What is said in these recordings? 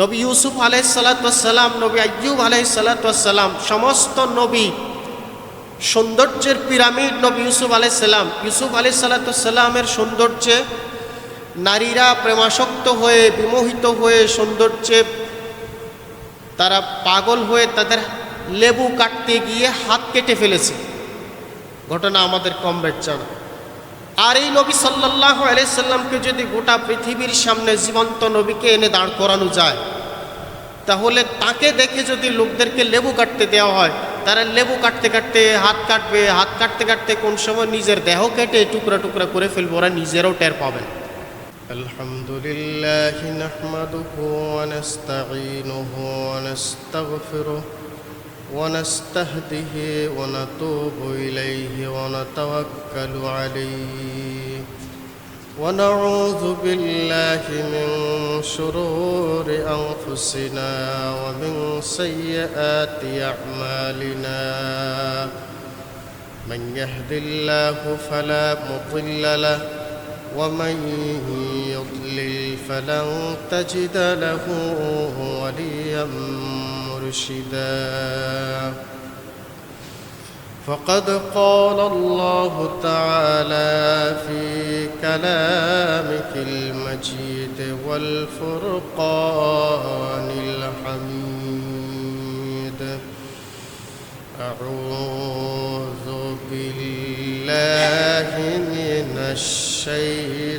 নবী ইউসুফ আলাইসাল্লাম নবী আয়ুব আলাইসাল্লাম সমস্ত নবী সৌন্দর্যের পিরামিড নবী ইউসুফ আলাইসাল্লাম ইউসুফ আলাইসাল্লামের সৌন্দর্যে নারীরা প্রেমাসক্ত হয়ে, বিমোহিত হয়ে সৌন্দর্যে তারা পাগল হয়ে তাদের লেবু কাটতে গিয়ে হাত কেটে ফেলেছে। ঘটনা আমাদের কম জানা আর এই নবী সাল্লাহ আলাইসাল্লামকে যদি গোটা পৃথিবীর সামনে জীবন্ত নবীকে এনে দাঁড় করানো যায় তাহলে তাকে দেখে যদি লোকদেরকে লেবু কাটতে দেওয়া হয় তারা লেবু কাটতে কাটতে হাত কাটবে হাত কাটতে কাটতে কোন সময় নিজের দেহ কেটে টুকরা টুকরা করে ফেলবে ওরা নিজেরও টের পাবেন الحمد لله نحمده ونستعينه ونستغفره ونستهده ونتوب إليه ونتوكل عليه. ونعوذ بالله من شرور أنفسنا ومن سيئات أعمالنا. من يهد الله فلا مضل له ومن يضلل فلن تجد له وليا مرشدا. فقد قال الله تعالى في كلامك المجيد والفرقان الحميد. أعوذ بالله من الشيطان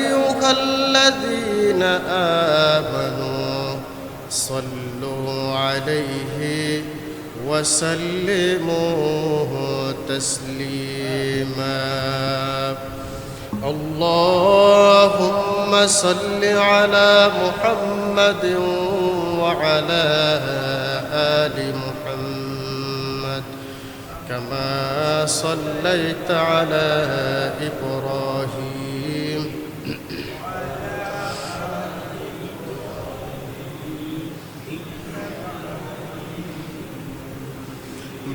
وسلموا تسليما. اللهم صل على محمد وعلى آل محمد كما صليت على إبراهيم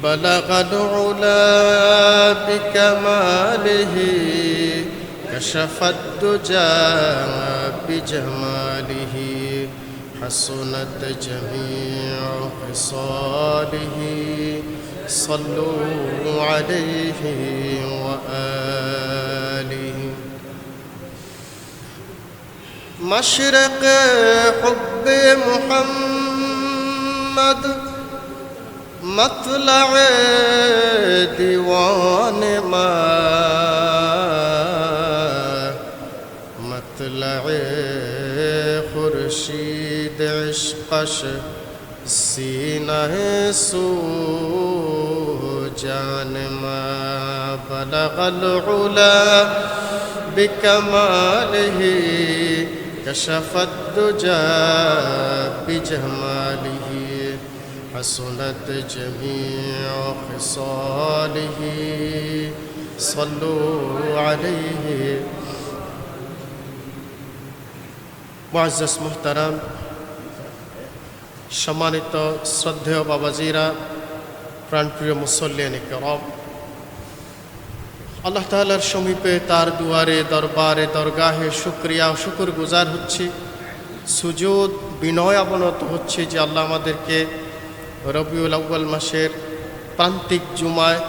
بلغ العلا بكماله كشف الدجى بجماله حسنت جميع خصاله. صلوا عليه وآله. مشرق حب محمد مطلع دیوان ما مطلع خورشید عشقش سینہ سو جان ما. بلغ العلا بكماله كشف الدجى بجماله. حسنت جميع خصاله صلوا عليه معزز محترم সম্মানিত শ্রদ্ধেয় বাবাজিরা প্রাণপ্রিয় মুসল্লিয়ান করম আল্লাহ তাআলার সমীপে তার দুয়ারে দরবারে দরগাহে শুক্রিয়া ও শুকুর গুজার হচ্ছি সুযোগ বিনয় অবনত হচ্ছে যে আল্লাহ আমাদেরকে রবিউল আউ্বাল মাসের প্রান্তিক জুমায়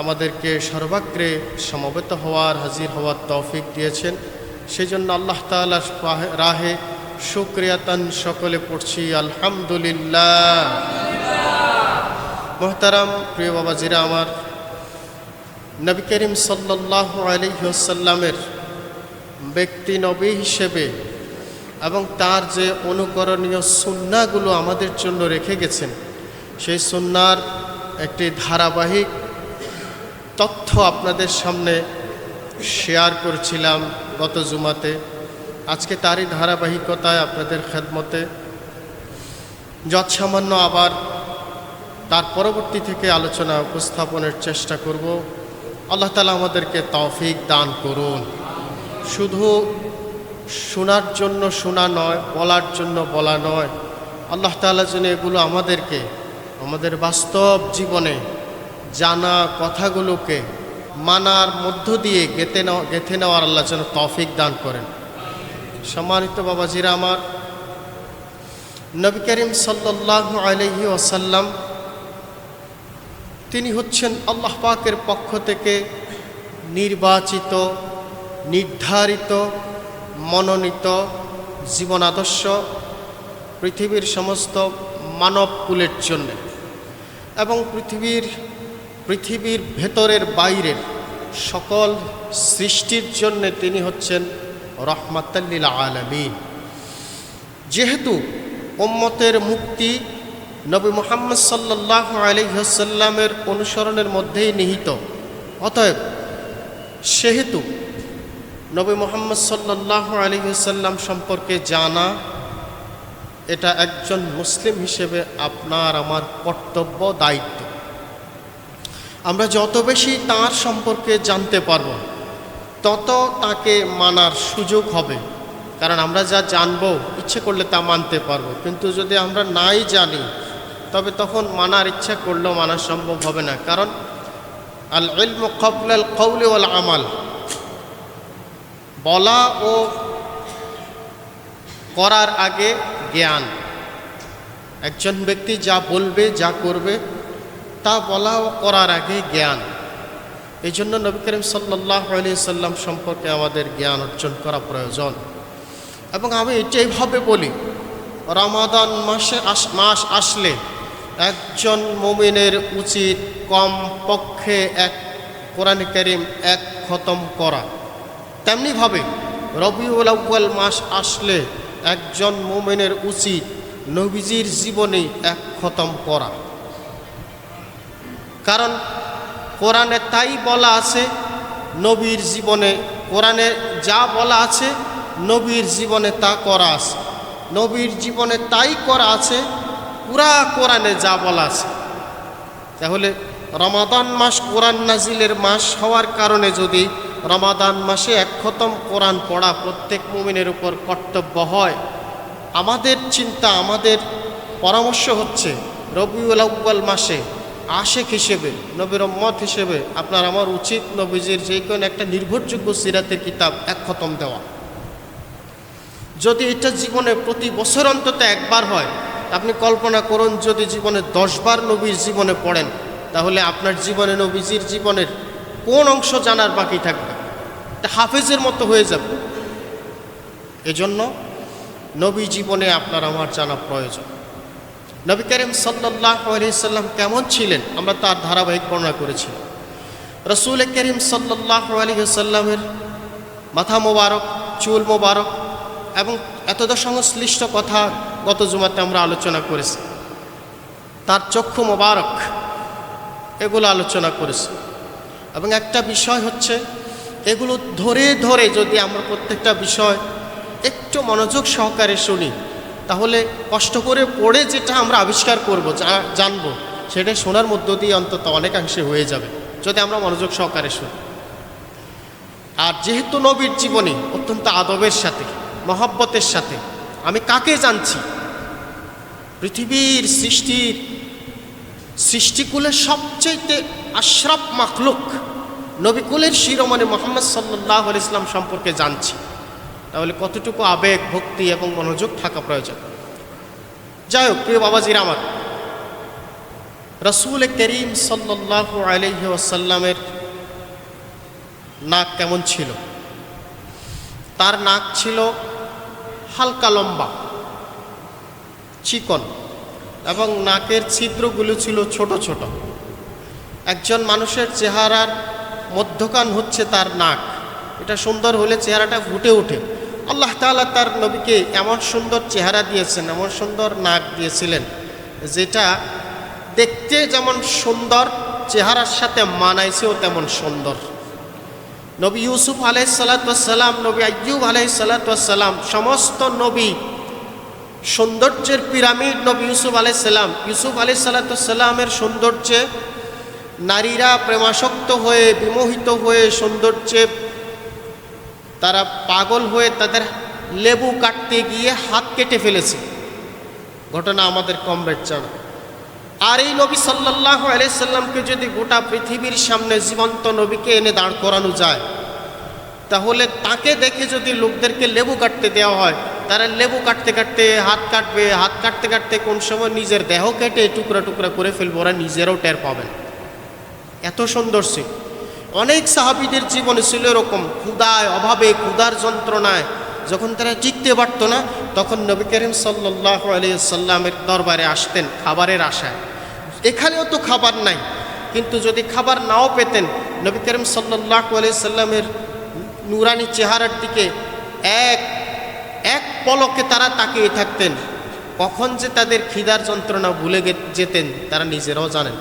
আমাদেরকে সর্বাগ্রে সমবেত হওয়ার, হাজির হওয়ার তৌফিক দিয়েছেন। সেই জন্য আল্লাহ তাআলা রাহে শুক্রিয়াতান সকলে পড়ছি, আলহামদুলিল্লাহ। মোহতারাম প্রিয় বাবাজিরা, আমার নবী করিম সাল্লাহ আলহিহসাল্লামের ব্যক্তি নবী হিসেবে এবং তার যে অনুকরণীয় সুন্নাগুলো আমাদের জন্য রেখে গেছেন সেই সুন্নার একটি ধারাবাহিক তথ্য আপনাদের সামনে শেয়ার করছিলাম গত জুমাতে। আজকে তারই ধারাবাহিকতায় আপনাদের খেদমতে। যৎসামান্য আবার তার পরবর্তী থেকে আলোচনা উপস্থাপনের চেষ্টা করব। আল্লাহ তালা আমাদেরকে তৌফিক দান করুন। শুধু শোনার জন্য শোনা নয়, বলার জন্য বলা নয়। আল্লাহ তালা যেন এগুলো আমাদেরকে আমাদের বাস্তব জীবনে জানা কথাগুলোকে মানার মধ্য দিয়ে গেঁথে নেওয়া গেঁথে নেওয়ার আল্লাহ যেন তৌফিক দান করেন। সম্মানিত বাবাজিরা আমার, নবী করিম সাল্লাহ আলহি ওসাল্লাম তিনি হচ্ছেন আল্লাহ পাকের পক্ষ থেকে নির্বাচিত, নির্ধারিত, মনোনীত জীবন আদর্শ পৃথিবীর সমস্ত মানব কুলের জন্যে। এবং পৃথিবীর পৃথিবীর ভেতরের বাইরের সকল সৃষ্টির জন্যে তিনি হচ্ছেন রহমাতাল্লিল আলমিন। যেহেতু ওম্মতের মুক্তি নবী মোহাম্মদ সাল্লাহ আলহ্লামের অনুসরণের মধ্যেই নিহিত, অতএব সেহেতু নবী মোহাম্মদ সাল্লাহ আলহ্লাম সম্পর্কে জানা এটা একজন মুসলিম হিসেবে আপনার আমার কর্তব্য, দায়িত্ব। আমরা যত বেশি তার সম্পর্কে জানতে পারব, তত তাকে মানার সুযোগ হবে। কারণ আমরা যা জানব, ইচ্ছে করলে তা মানতে পারব। কিন্তু যদি আমরা নাই জানি, তবে তখন মানার ইচ্ছা করলেও মানা সম্ভব হবে না। কারণ আল ইলম কবল আল কৌলে ওয়াল আমাল। বলা ও করার আগে জ্ঞান। একজন ব্যক্তি যা বলবে, যা করবে, তা বলা করার আগে জ্ঞান। এই জন্য নবী করিম সাল্লাহ সাল্লাম সম্পর্কে আমাদের জ্ঞান অর্জন করা প্রয়োজন। এবং আমি এটাইভাবে বলি, রমাদান মাসে মাস আসলে একজন মমিনের উচিত কম পক্ষে এক কোরআন করিম এক খতম করা। তেমনিভাবে রবিউল আউ্বাল মাস আসলে একজন মোমেনের উচিত নবীজির জীবনে এক খতম করা কারণ কোরআনে তাই বলা আছে, নবীর জীবনে কোরআনে যা বলা আছে, নবীর জীবনে তা করা আছে। নবীর জীবনে তাই করা আছে, পুরা কোরআনে যা বলা আছে। তাহলে রমাদান মাস কোরআন নাজিলের মাস হওয়ার কারণে যদি রমাদান মাসে এক খতম কোরআন পড়া প্রত্যেক মুমিনের উপর কর্তব্য হয়। আমাদের চিন্তা, আমাদের পরামর্শ হচ্ছে রবিউল আউ্বাল মাসে আশেক হিসেবে, নবীর মত হিসেবে আপনার আমার উচিত নবীজির যে কোনো একটা নির্ভরযোগ্য সিরাতের কিতাব এক খতম দেওয়া। যদি এটা জীবনে প্রতি বছর অন্তত একবার হয় আপনি কল্পনা করুন যদি জীবনে দশবার নবীর জীবনে পড়েন, তাহলে আপনার জীবনে নবীজির জীবনের কোন অংশ জানার বাকি থাকবে? এটা হাফেজের মতো হয়ে যাবে। এজন্য নবী জীবনে আপনার আমার জানা প্রয়োজন। নবী করিম সাল্লাহ আলহিসাল্লাম কেমন ছিলেন? আমরা তার ধারাবাহিক বর্ণনা করেছি। রসুল করিম সাল্লাহ আলহিসাল্লামের মাথা মোবারক, চুল মোবারক এবং এতদ সংশ্লিষ্ট কথা গত জুমাতে আমরা আলোচনা করেছি। তার চক্ষু মোবারক, এগুলো আলোচনা করেছি। এবং একটা বিষয় হচ্ছে, এগুলো ধরে ধরে যদি আমরা প্রত্যেকটা বিষয় একটু মনোযোগ সহকারে শুনি, তাহলে কষ্ট করে পড়ে যেটা আমরা আবিষ্কার করব জানব, সেটা শোনার মধ্য দিয়ে অন্তত অনেকাংশে হয়ে যাবে, যদি আমরা মনোযোগ সহকারে শুনি। আর যেহেতু নবীর জীবনী অত্যন্ত আদবের সাথে, মহব্বতের সাথে, আমি কাকে জানছি? পৃথিবীর সৃষ্টির সৃষ্টিকুলের সবচেয়ে আশরাফ মাখলুক নবিকুলের শিরোমণি মোহাম্মদ সাল্লাহ ইসলাম সম্পর্কে জানছি। তাহলে কতটুকু আবেগ, ভক্তি এবং মনোযোগ থাকা প্রয়োজন? যাই হোক, প্রিয় বাবাজির আমার, রসুল করিম সাল্লাহ আলহি আসাল্লামের নাক কেমন ছিল? তার নাক ছিল হালকা লম্বা, চিকন, এবং নাকের ছিদ্রগুলো ছিল ছোট ছোট। একজন মানুষের চেহারার মধ্যকান হচ্ছে তার নাক। এটা সুন্দর হলে চেহারাটা ফুটে ওঠে। আল্লাহ তালা তার নবীকে এমন সুন্দর চেহারা দিয়েছেন, এমন সুন্দর নাক দিয়েছিলেন, যেটা দেখতে যেমন সুন্দর, চেহারার সাথে মানাইছেও তেমন সুন্দর। নবী ইউসুফ আলাইসাল্লাম নবী আয়ুব আলাইসাল্লাম সমস্ত নবী সৌন্দর্যের পিরামিড নবী ইউসুফ আলাইসাল্লাম ইউসুফ আলাইসাল্লামের সৌন্দর্যে নারীরা প্রেমাসক্ত হয়ে, বিমোহিত হয়ে, সৌন্দর্যে তারা পাগল হয়ে তাদের লেবু কাটতে গিয়ে হাত কেটে ফেলেছে। ঘটনা আমাদের কমরেড জানা আর এই নবী সাল্লাহ আলাইসাল্লামকে যদি গোটা পৃথিবীর সামনে জীবন্ত নবীকে এনে দাঁড় করানো যায়, তাহলে তাকে দেখে যদি লোকদেরকে লেবু কাটতে দেওয়া হয়, তারা লেবু কাটতে কাটতে হাত কাটবে, হাত কাটতে কাটতে কোন সময় নিজের দেহ কেটে টুকরা টুকরা করে ফেলবে, ওরা নিজেরও টের পাবেন এত সুন্দর ছিল অনেক সাহাবিদের জীবনে ছিল এরকম ক্ষুদায় অভাবে ক্ষুদার যন্ত্রণায়। যখন তারা টিকতে পারতো না, তখন নবী করিম সাল্লাহ সাল্লামের দরবারে আসতেন খাবারের আশায়। এখানেও তো খাবার নাই, কিন্তু যদি খাবার নাও পেতেন, নবী করিম সাল্লাহ সাল্লামের নুরানি চেহারার দিকে এক এক পলকে তারা তাকিয়ে থাকতেন। কখন যে তাদের খিদার যন্ত্রণা ভুলে যেতেন, তারা নিজেরাও জানেন।